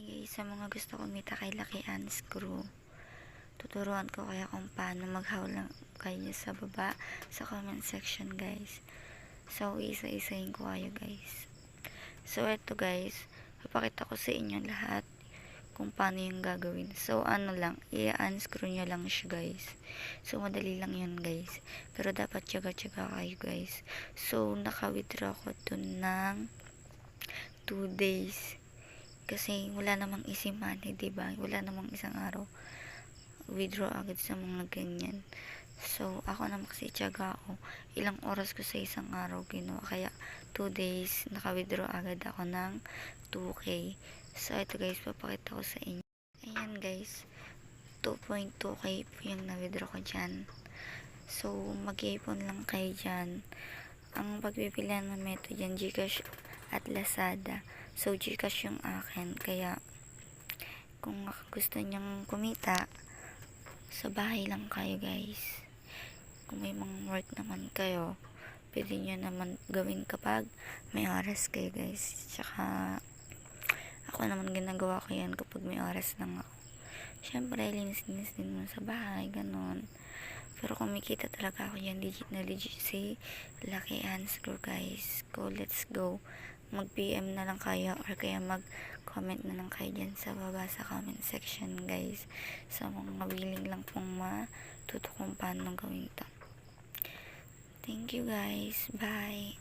Hi guys, sa mga gusto kumita kay Lucky Unscrew, tuturuan ko kaya kung paano maghaw lang kayo sa baba sa comment section guys. So, isa-isahin ko kayo guys. So, eto guys, papakita ko sa inyo lahat kung paano yung gagawin. So, ano lang, i-unscrew nyo lang siya guys. So, madali lang yun guys. Pero dapat tiyaga-tiyaga kayo guys. So, naka-withdraw ko dun ng 2 days. Kasi wala namang easy money, 'di ba? Wala namang isang araw withdraw agad sa mga ganyan. So, ako naman kasi ako. Ilang oras ko sa isang araw ginawa. Kaya, 2 days, naka-withdraw agad ako ng 2K. So, ito guys, papakita ko sa inyo. Ayan guys, 2.2K po yung na-withdraw ko dyan. So, mag-iipon lang kayo dyan. Ang pagpipilian ng method dyan, Gcash at Lazada. So, Gcash yung akin. Kaya, kung gusto niyang kumita, sa bahay lang kayo guys. Kung may mga work naman kayo, pwede nyo naman gawin kapag may oras kayo guys. Tsaka, ako naman ginagawa ko yan kapag may oras lang ako. Siyempre, linis-linis din mo sa bahay, ganun. Pero kumikita talaga ako yan, legit na legit si Lucky Answer guys. Go, let's go. Mag-PM na lang kayo or kaya mag-comment na lang kayo dyan sa baba sa comment section guys. Sa mga willing lang pong matuto kung paano gawin to. Thank you guys. Bye.